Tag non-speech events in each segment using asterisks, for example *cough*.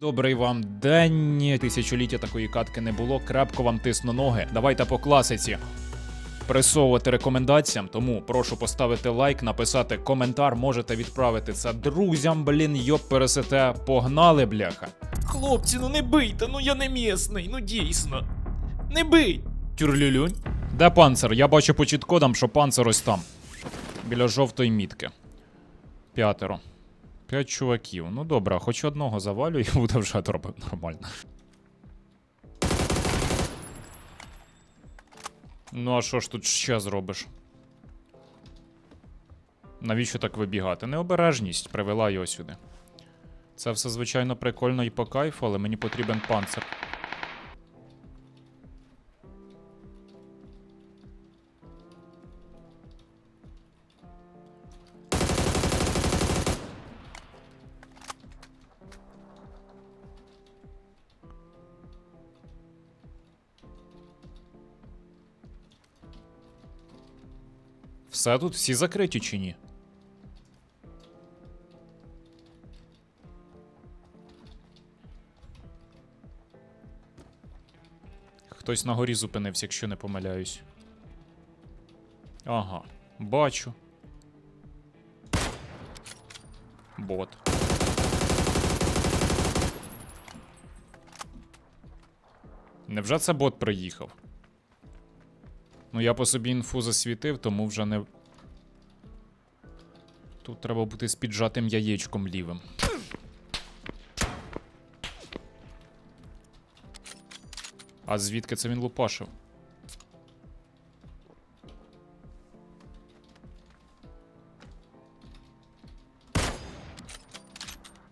Добрий вам день. Тисячоліття такої катки не було. Крепко вам тисну ноги. Давайте по класиці. Присовувати рекомендаціям, тому прошу поставити лайк, написати коментар. Можете відправити це друзям. Блін, йоп, пересете. Погнали, бляха. Хлопці, ну не бийте, ну я не місний, ну дійсно. Не бий! Тюрлюлюнь. Де панцир? Я бачу по чіткодам, що панцир ось там. Біля жовтої мітки. П'ятеро. П'ять чуваків. Ну добре, хоч одного завалю *laughs* і буде вже нормально. Ну, а що ж тут ще зробиш? Навіщо так вибігати? Необережність привела його сюди. Це все, звичайно, прикольно і по кайфу, але мені потрібен панцир. Все тут всі закриті чи ні? Хтось на горі зупинився, якщо не помиляюсь. Ага, бачу. Бот. Невже це бот приїхав? Ну, я по собі інфу засвітив, тому вже не. Тут треба бути з піджатим яєчком лівим. А звідки це він лупашив?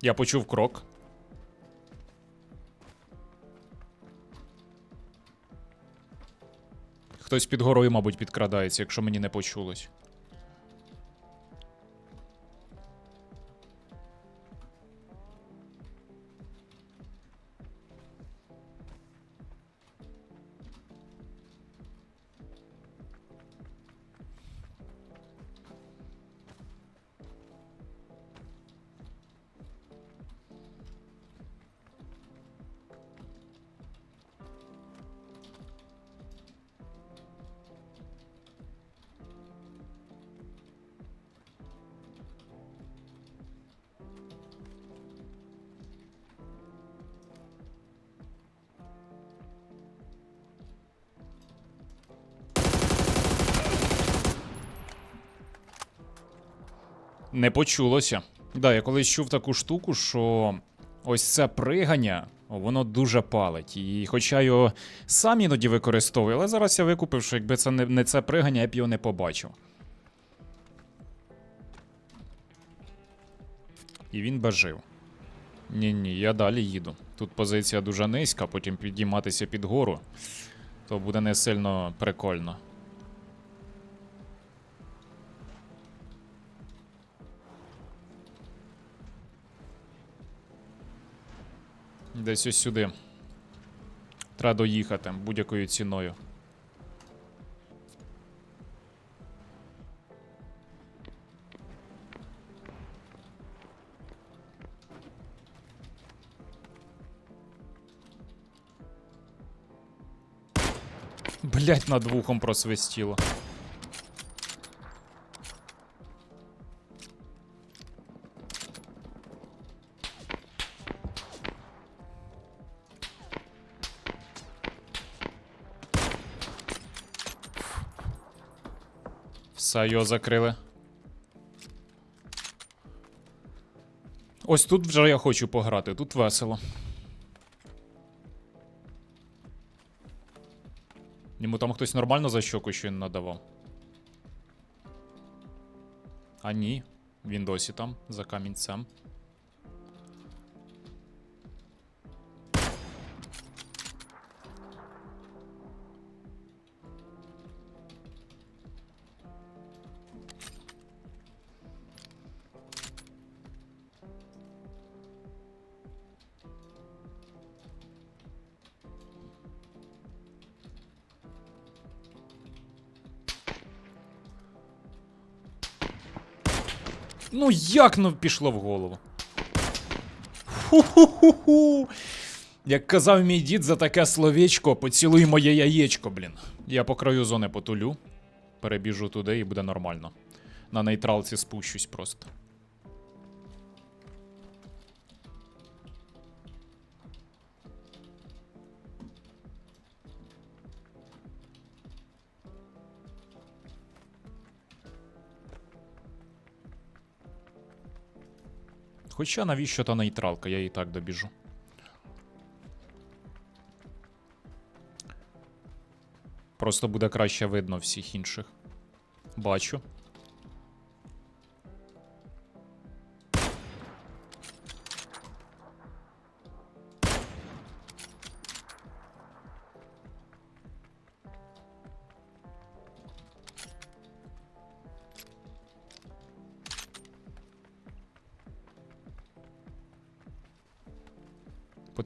Я почув крок. Хтось під горою, мабуть, підкрадається, якщо мені не почулось. Не почулося. Да, я колись чув таку штуку, що ось це пригання, воно дуже палить. І хоча його сам іноді використовую, але зараз я викупив, що якби це не, не це пригання, я б його не побачив. І він би жив. Ні, ні, я далі їду. Тут позиція дуже низька, потім підійматися під гору, то буде не сильно прикольно. Десь ось сюди. Треба доїхати будь-якою ціною. Блять, над вухом просвистіло. Його закрили. Ось тут вже я хочу пограти, тут весело. Йому там хтось нормально за щоку щойно надавав. А ні, він досі там, за камінцем. Ну як ну пішло в голову? Ху-ху-ху-ху. Як казав мій дід за таке словечко, поцілуй моє яєчко, блін. Я по краю зони потулю, перебіжу туди і буде нормально. На нейтралці спущусь просто. Хоча навіщо та нейтралка, я і так добіжу. Просто буде краще видно всіх інших. Бачу.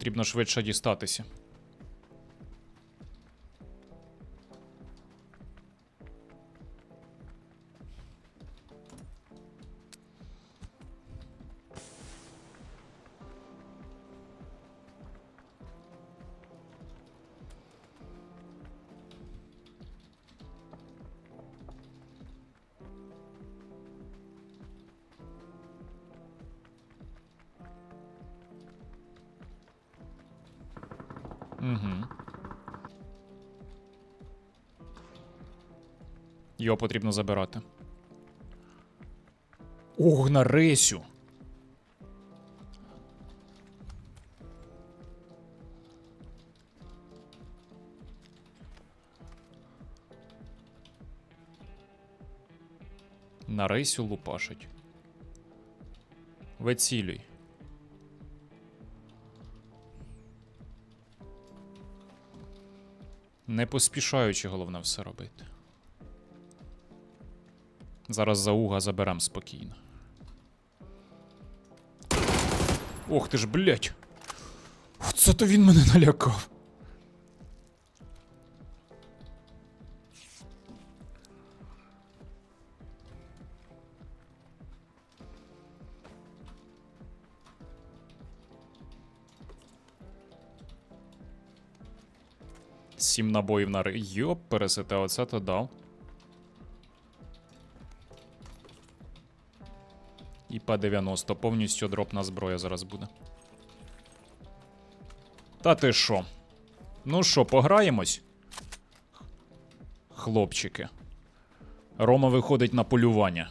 Потрібно швидше дістатися. Угу. Його потрібно забирати. Ох, на рейсю. На рейсю лупашить. Вицілюй. Не поспішаючи, головне все робити. Зараз за уга заберем спокійно. Ох ти ж, блять. Оце то він мене налякав. Сім набоїв на. Йоп, пересете, оце то дав. І П-90. Повністю дропна зброя зараз буде. Та ти що? Ну що, пограємось? Хлопчики. Рома виходить на полювання.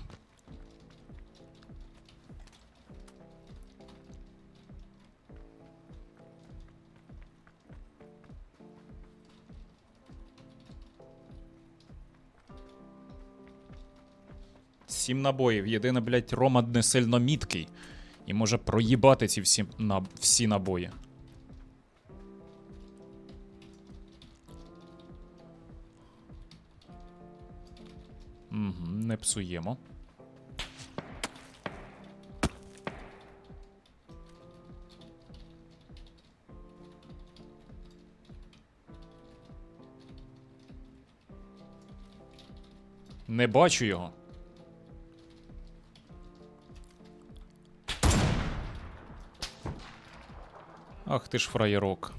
Сім набоїв. Єдине, блядь, Рома не сильно міткий. І може проїбати ці всі, на, всі набої. Угу, не псуємо. Не бачу його. Ах ти ж фраєрок.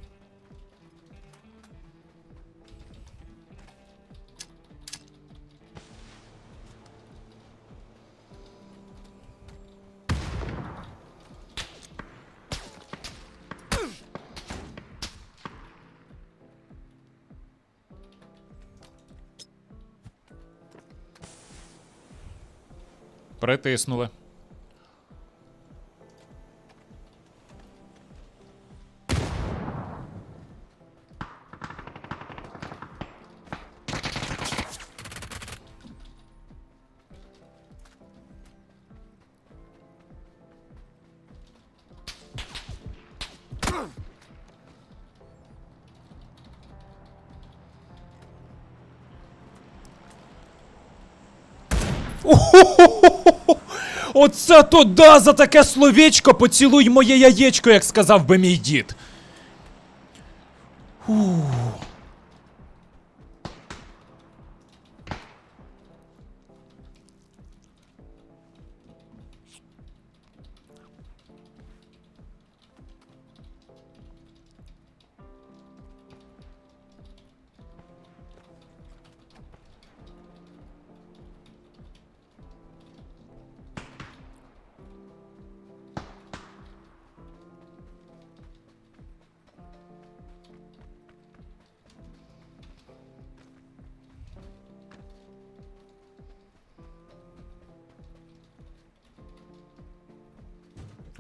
Притиснули. Оце то да за таке словечко поцілуй моє яєчко, як сказав би мій дід.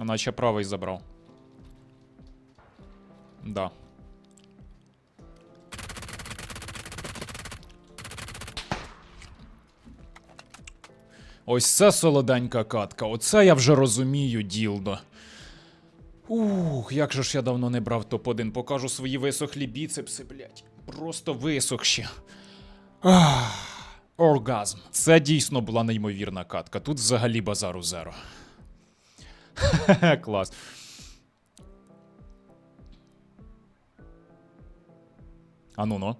Наче правий забрав. Да. Ось це солоденька катка. Оце я вже розумію, ділдо. Ух, як же ж я давно не брав топ-1. Покажу свої висохлі біцепси, блядь. Просто висохші. Ах, оргазм. Це дійсно була неймовірна катка. Тут взагалі базару зеро. *laughs* Клас. Ану ну ну.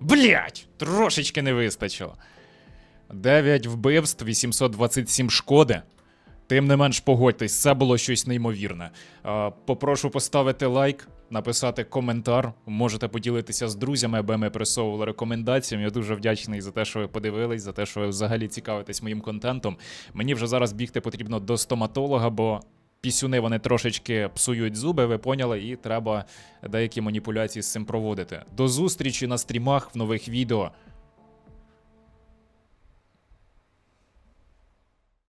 Блять! Трошечки не вистачило. 9 вбивств, 827 шкоди. Тим не менш, погодьтесь, це було щось неймовірне. Е, Попрошу поставити лайк, написати коментар. Можете поділитися з друзями, аби ми присовували рекомендаціям. Я дуже вдячний за те, що ви подивились, за те, що ви взагалі цікавитесь моїм контентом. Мені вже зараз бігти потрібно до стоматолога, бо пісюни вони трошечки псують зуби, ви поняли, і треба деякі маніпуляції з цим проводити. До зустрічі на стрімах в нових відео.